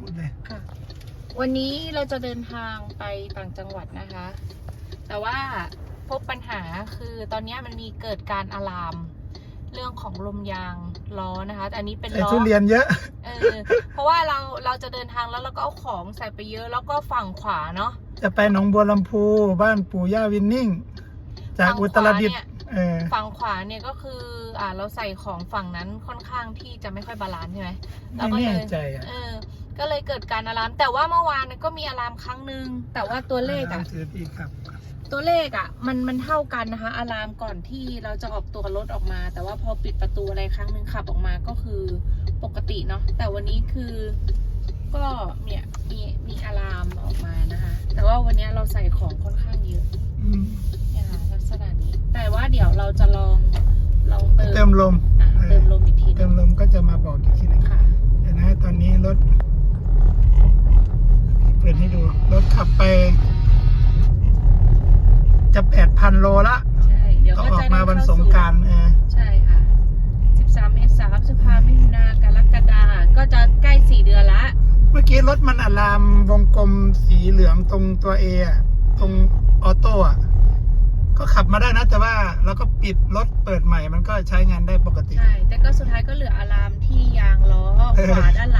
พูดเลยค่ะ วันนี้เราจะเดินทางไปต่างจังหวัดนะคะ แต่ว่าพบปัญหาคือตอนนี้มันมีเกิดการอะลาม เรื่องของลมยางล้อนะคะ แต่อันนี้เป็นใส่ล้อทุเรียนเยอะ เออ เพราะว่าเราเราจะเดินทางแล้วเราก็เอาของใส่ไปเยอะแล้วก็ฝั่งขวาเนาะ จะไปหนองบัวลำพูบ้านปู่ย่าวินนิ่ง จากฝั่งอุตรดิตถ์ขวาเนี่ยเออฝั่งขวาเนี่ยก็คือ อ่า เราใส่ของฝั่งนั้นค่อนข้างที่จะไม่ค่อยบาลานซ์ใช่ไหมเราไม่ก็แน่เลยใจอะเออ ก็เลยเกิดการอะลามแต่ว่าเมื่อวานเนี่ยก็มีอะลามครั้งหนึ่งแต่ว่าตัวเลขอะเสือพี่ครับ ตัวเลขอะมันมันเท่ากันนะคะอะลามก่อนที่เราจะออกตัวรถออกมา แต่ว่าพอปิดประตูอะไรครั้งหนึ่งขับออกมาก็คือปกติเนาะแต่วันนี้คือก็เนี่ยมีมีอะลามออกมานะคะ แต่ว่าวันนี้เราใส่ของค่อนข้างเยอะอืมเนี่ยค่ะลักษณะนี้ แต่ว่าเดี๋ยวเราจะลองลองเติมเติมลมอะเติมลมอีกทีหเตินึมงลมก็จะมาบอกอีกทีหนึงค่ะ เดี๋ยวนะตอนนี้รถเปิดให้ดู รถ ขับไป จะแปดพันโลละใช่เดี๋ยวก็ก็ออกจะได้มาวันเข้สงสู่กรารเออใช่ค่ะ13เมษายนพฤษภามิถุนากรกฎาก็จะใกล้4เดือนละ เมื่อกี้รถมันอะลามวงกลมสีเหลืองตรงตัวเอะตรงออโต้อะก็ขับมาได้นะ แต่ว่าเราก็ปิดรถเปิดใหม่มันก็ใช้งานได้ปกติ ใช่ แต่ก็สุดท้ายก็เหลืออะลามที่ยางล้อขวาด้านหลัง